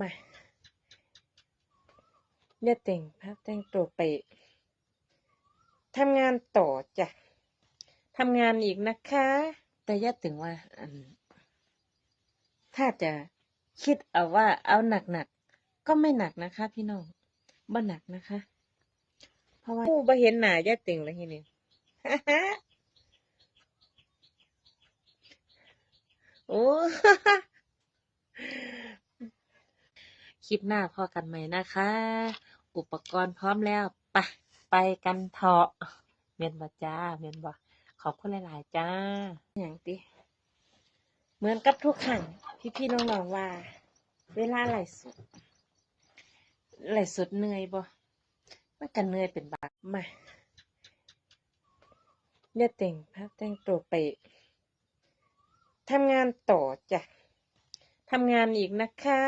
มาอย่าแต่งภาพแต่งตัวไปทำงานต่อจ้ะทำงานอีกนะคะ แต่ย่าถึงว่าถ้าจะคิดเอาว่าเอาหนักๆก็ไม่หนักนะคะ พี่น้องบ่หนักนะคะ เพราะว่าผู้บ่เห็นหน้าย่าติ่งแล้วทีนี้โอ้ ลิปหน้าพอกันไหม่นะคะ อุปกรณ์พร้อมแล้วปะไปกันเถอะเมียนบ่จ้าเมียนบ่ขอบคุณหลาย ๆ จ้าอย่างติเหมือนกับทุกครั้งพี่ ๆ น้อง ๆ ว่า เวลาไหลฟ์สดไหลฟ์สดเหนื่อยบ่มันก็เหนื่อยเป็นบางมาอย่าแต่งภาพแต่งตัวไปทำงานต่อจ้ะทำงานอีกนะคะ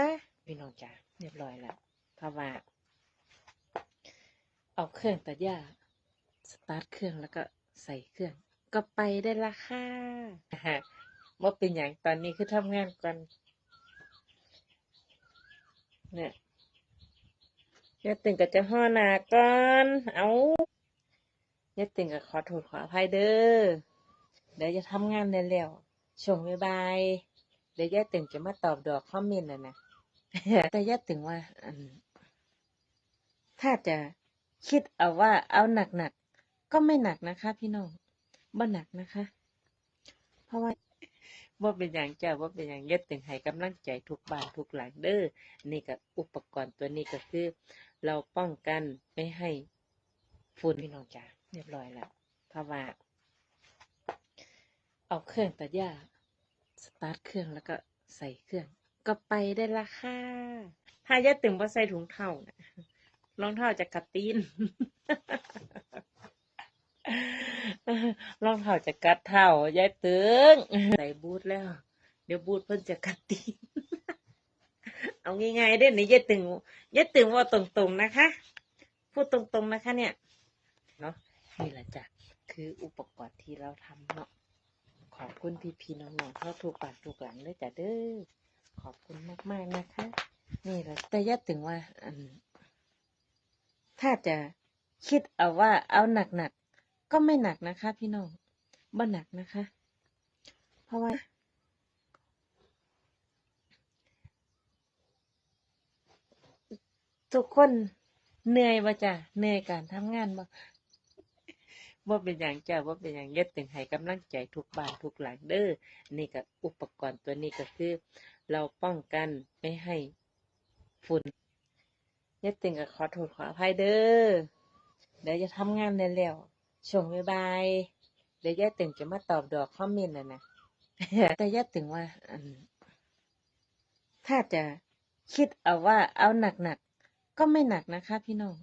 พี่น้องจ้า เรียบร้อยแล้วเพราะว่า เอาเครื่องตัดหญ้าสตาร์ทเครื่องแล้วก็ใส่เครื่อง ก็ไปได้ละค่ะว่าเป็นอย่างตอนนี้คือทำงานก่อนเนี่ยยาตึงก็จะห่อหนาก่อนเอายาตึงก็ขอโทษขออภัยเด้อเดี๋ยวจะทำงานเร็วๆช่วงบายๆเดี๋ยวยาตึงจะมาตอบดอกคอมเมนต์นะนะ แต่ยายตึงว่าถ้าจะคิดเอาว่าเอาหนักๆก็ไม่หนักนะคะ พี่น้องบ่หนักนะคะ เพราะว่าว่าเป็นอย่างเจ้าว่าเป็นอย่างย็ดถึงให้กำลังใจทุกบ้านทุกหลังเด้อนี่ก็อุปกรณ์ตัวนี้ก็คือ เราป้องกันไม่ให้ฝุ่นพี่น้องจ้าเรียบร้อยแล้วเพราะว่าเอาเครื่องตัดหญ้าสตาร์ทเครื่องแล้วก็ใส่เครื่อง ก็ไปได้ละค่ะถ้าย่าตึงว่าใส่ถุงเท้านะรองเท้าจะกัดตีนรองเท้าจะกัดเท้ายายตึงใส่บูทแล้ว เดี๋ยวบูทเพิ่นจะกัดตีนเอาง่ายๆเด้นี่ยายตึงยายตึงว่าตรงๆนะคะ พูดตรงๆนะคะ เนี่ยเนาะนี่แหละจ้ะคืออุปกรณ์ที่เราทำเนาะขอบคุณพี่ๆน้องๆเข้าทุกปากทุกหลังเลยจ้ะเด้อ ขอบคุณมาก ๆ นะคะ นี่แหละแต่ยายตึงว่าถ้าจะคิดเอาว่าเอาหนัก ๆ ก็ไม่หนักนะคะ พี่น้องบ่หนักนะคะ เพราะว่าทุกคนเหนื่อยบ่จ้ะเหนื่อยการทำงานบ่บ่เป็นอย่างจ้ะบ่เป็นอย่างเย็ดตึงให้กำลังใจทุกบ้านทุกหลังเด้อนี่ก็อุปกรณ์ตัวนี้ก็คือ เราป้องกันไม่ให้ฝุ่นย็ดตึงก็ขอโทษขออภัยเด้อเดี๋ยวจะทำงานเร็วๆช่วงบายเดี๋ยวยายตึงจะมาตอบดอกคอมเมนต์นะนะแต่ยายตึงว่าถ้าจะคิดเอาว่าเอาหนักๆก็ไม่หนักนะคะ พี่น้อง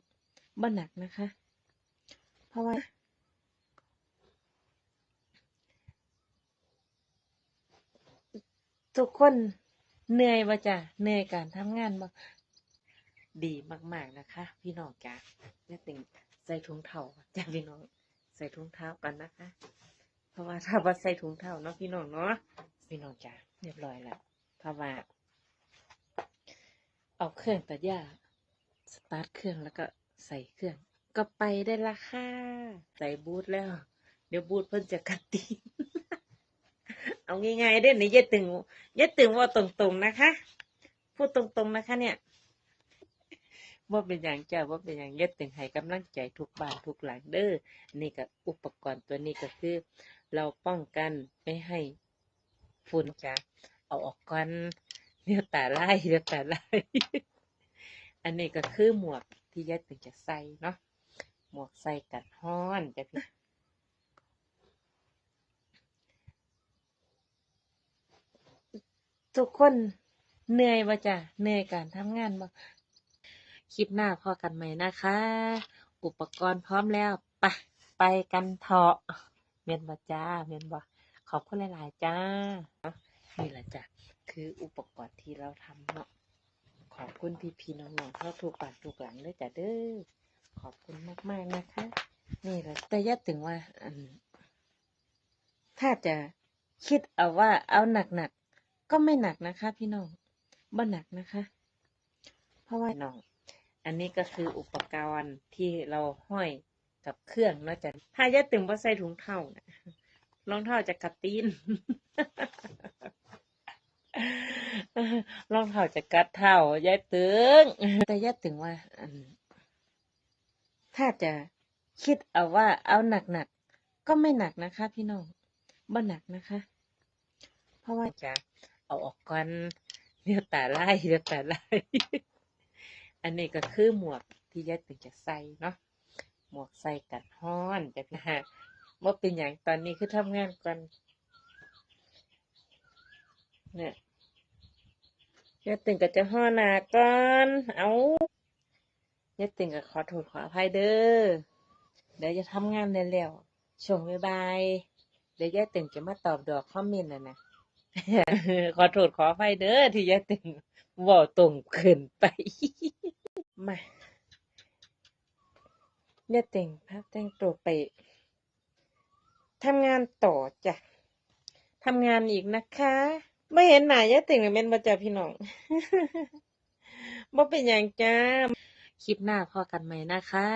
บ่หนักนะคะ เพราะว่าทุกคน เหนื่อยบ่จ้ะเหนื่อยการทำงานบ่ดีมาก ๆนะคะ พี่น้องจ้ะแม่ติงใส่ถุงเท้าจ้ะพี่น้อง ใส่ถุงเท้ากันนะคะ เพราะว่าถ้าว่าใส่ถุงเท้าเนาะพี่น้องเนาะพี่น้องจ้ะเรียบร้อยแล้วเพราะว่าเอาเครื่องตัดหญ้าสตาร์ทเครื่องแล้วก็ใส่เครื่อง ก็ไปได้ละค่ะ ใส่บูทแล้ว เดี๋ยวบูทเพิ่นจะกัดตีน เอาง่ายๆเด้นี่ยายตึงยายตึงว่าตรงๆนะคะ พูดตรงๆนะคะ เนี่ยว่าเป็นอย่างเจ้าว่าเป็นอย่างยายตึงให้กำลังใจทุกบ้านทุกหลังเด้อนี่ก็อุปกรณ์ตัวนี้ก็คือ เราป้องกันไม่ให้ฝุ่นจ้ะเอาออกก่อนเดี๋ยวตาไล่เดี๋ยวตาไล่อันนี้ก็คือหมวกที่ยายตึงจะใส่เนาะหมวกใส่กันฮ้อนจะพี่ ทุกคนเหนื่อยบ่จ้ะเหนื่อยการทำงานบ่คลิปหน้าพอกันไหม่นะคะ อุปกรณ์พร้อมแล้วปะไปกันเถอะเมียนบ่จ้าเมียนบ่ขอบคุณหลาย ๆ จ้า นี่แหละจ้ะคืออุปกรณ์ที่เราทำเนาะขอบคุณพี่ๆน้องๆเข้าทุกปากทุกหลังเลยจ้ะเด้อขอบคุณมากๆนะคะ นี่แหละแต่ยาถึงว่าถ้าจะคิดเอาว่าเอาหนัก ก็ไม่หนักนะคะ พี่น้องบ่หนักนะคะ เพราะว่าน้อง อันนี้ก็คืออุปกรณ์ที่เราห้อยกับเครื่องเนาะจ้ะถ้าย่าตึงบ่าใส่ถุงเท้านะรองเท้าจะกัดตีนรองเท้าจะกัดเท้ายายตึง แต่ยายตึงว่าถ้าจะคิดเอาว่าเอาหนักๆก็ไม่หนักนะคะ พี่น้องบ่หนักนะคะ เพราะว่าจะ เอาออกก่อนเดี๋ยวตาไล่เดี๋ยวตาไล่อันนี้ก็คือหมวกที่ยายตึงจะใส่เนาะหมวกใส่กัดฮ้อนจะนะฮะว่าเป็นอย่างตอนนี้คือทำงานกันเนี่ยยายตึงก็จะฮ้อนาก่อนเอายายตึงก็ขอโทษขออภัยเด้อเดี๋ยวจะทำงานได้แล้วช่วงบายๆเดี๋ยวยายตึงจะมาตอบดอกคอมเมนต์นะนะ ขอโทษขออภัยเด้อที่ยายตึงว่าตรงเกินไป มายายตึงพักแต่งตัวไปทำงานต่อจ้ะทำงานอีกนะคะ ไม่เห็นหน้ายายตึงเลยแม่นบ่จ้ะพี่น้องบ่เป็นอย่างจ้า คลิปหน้าพอกันใหม่นะคะ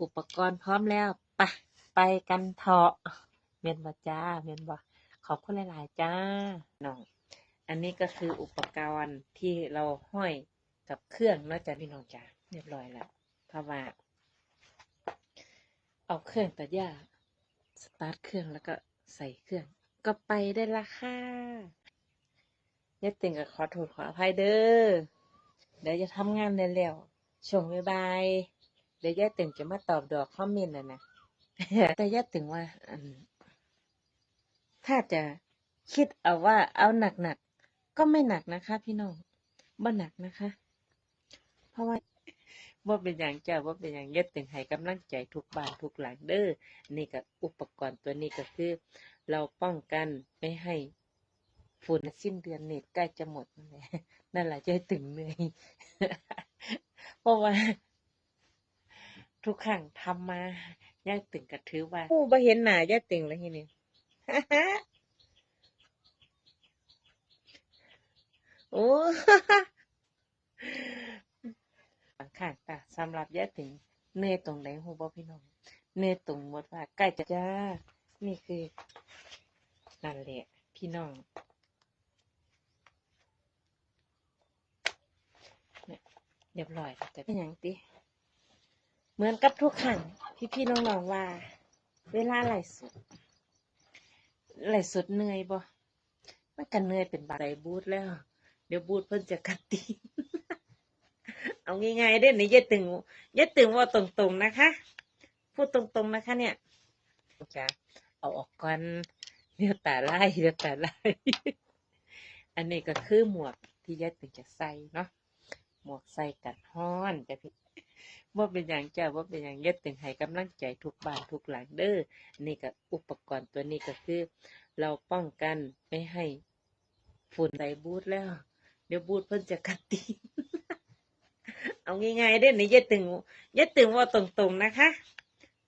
อุปกรณ์พร้อมแล้ว ปะ ไปกันเถอะเมียนบ่จ้าเมียนบ่ ขอบคุณหลาย ๆ จ้าน้อง อันนี้ก็คืออุปกรณ์ที่เราห้อยกับเครื่องนะจ้ะพี่น้องจ้าเรียบร้อยแล้วเพราะว่าเอาเครื่องตัดหญ้าสตาร์ทเครื่องแล้วก็ใส่เครื่อง ก็ไปได้ละค่ะยายตึงก็ขอโทษขออภัยเด้อเดี๋ยวจะทำงานได้แล้วช่วงบายเดี๋ยวยายตึงจะมาตอบดอกคอมเมนต์นะนะแต่ยายตึงว่าอ ถ้าจะคิดเอาว่าเอาหนักๆก็ไม่หนักนะคะ พี่น้องบ่หนักนะคะ เพราะว่าว่าเป็นอย่างเจ้าว่าเป็นอย่างเย็ดตึงให้กำลังใจทุกบ้านทุกหลังเด้อนี่ก็อุปกรณ์ตัวนี้ก็คือ เราป้องกันไม่ให้ฝุ่นสิ้นเดือนเน็ตใกล้จะหมดนั่นแหละนั่นแหละจะตึงเหนื่อยเพราะว่า ทุกครั้งทำมาย่าตึงก็ถือว่าผู้บ่เห็นหน้าย่าตึงแล้วทีนี้ โอ้บางครั้งแต่สำหรับยายถึงเนื่อยตรงไหนหูบ่พี่น้องเนื่อยตรงหมดว่าใกล้จะจ้า นี่คือนั่นแหละพี่น้องเนี่ยเรียบร้อยแล้วแต่เป็นอย่างติเหมือนกับทุกครั้งพี่พี่น้องๆว่า เวลาไหลฟ์สด ไหลสดเหนื่อยบ่มันกันเหนื่อยเป็นบาดใดบูดแล้ว เดี๋ยวบูดเพิ่นจะกัดตีเอาง่ายๆเด้นี่ย่าตึงย่าตึงว่าตรงๆนะคะ พูดตรงๆนะคะ เนี่ยจะเอาออกก่อนเดี๋ยวแตาไล่เดี๋ยวแตาไล่อันนี้ก็คือหมวกที่ยายตึงจะใส่เนาะหมวกใส่กัดฮ้อนจะพี่ ว่าเป็นอย่างเจ้าว่าเป็นอย่างเยายตึงให้กำลังใจทุกบ้านทุกหลังเด้อนี่ก็อุปกรณ์ตัวนี้ก็คือ เราป้องกันไม่ให้ฝุ่นใส่บูทแล้ว เดี๋ยวบูทเพิ่นจะกัดตีเอาง่ายๆเด้อนี่อย่าตึงอย่าตึงว่าตรงๆนะคะ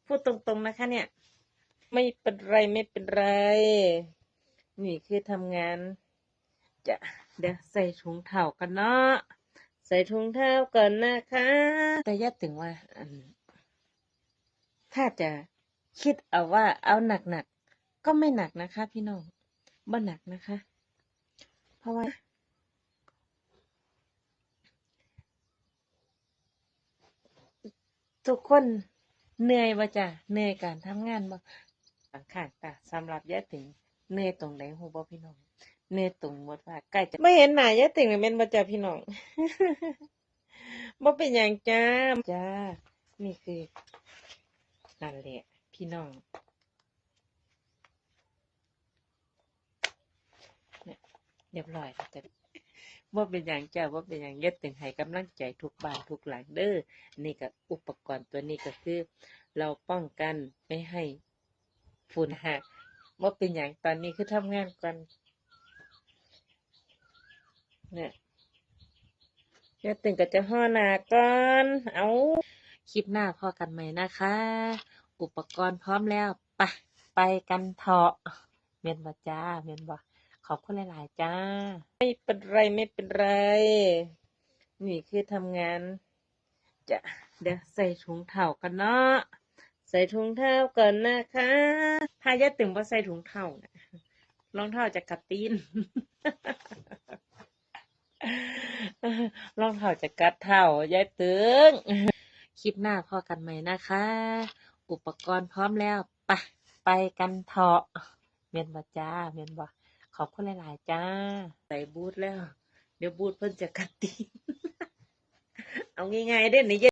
พูดตรงๆนะคะ เนี่ย ไม่เป็นไรไม่เป็นไร นี่คือทำงาน จะเดี๋ยวใส่ถุงเท้ากันเนาะ ใส่ถุงเท้าก่อนนะคะ แต่ย่าตึงว่าถ้าจะคิดเอาว่าเอาหนักๆก็ไม่หนักนะคะ พี่น้องบ่หนักนะคะ เพราะว่า ทุกคนเหนื่อยบ่จ้ะเหนื่อยการทำงานบ่บางครั้งแต่สำหรับยายติ่งเหนื่อยตรงไหนหูบ่พี่น้อง เหนื่อยตรงหมดว่าใกล้จะไม่เห็นหน้ายายติ่งเลยแม่นบ่จ้ะพี่น้องบ่เป็นอย่างจ้าจ้า นี่คือนั่นแหละพี่น้องเนี่ยเรียบร้อยแล้วจ้ะว่าเป็นอย่างจ้าว่าเป็นอย่างยายตึงให้กำลังใจทุกบ้านทุกหลังเด้อนี่ก็อุปกรณ์ตัวนี้ก็คือ เราป้องกันไม่ให้ฝุ่นหะว่าเป็นอย่างตอนนี้คือทำงานกัน เนี่ยยายตึงก็จะห่อหนาก่อน เอาคลิปหน้าพอกันใหม่นะคะ อุปกรณ์พร้อมแล้วไปะไปกันเถอะเมียนบ่จ้าเมียนบ่ขอบคุณหลาย ๆ จ้า ไม่เป็นไรไม่เป็นไร นี่คือทำงาน จะเดี๋ยวใส่ถุงเท้ากันเนาะใส่ถุงเท้าก่อนนะคะถ้ายายตึงบ่ใส่ถุงเท้านะรองเท้าจะกัดตีน รองเท้าจะกัดเท้ายายตึงคลิปหน้าพอกันใหม่นะคะ อุปกรณ์พร้อมแล้วไปไปกันเถาะเมียนบาจ้าเมียนบาขอบคุณหลาย ๆ จ้า ใส่บูทแล้ว เดี๋ยวบูทเพิ่นจะกัดตีนเอาง่ายๆเด้นนี่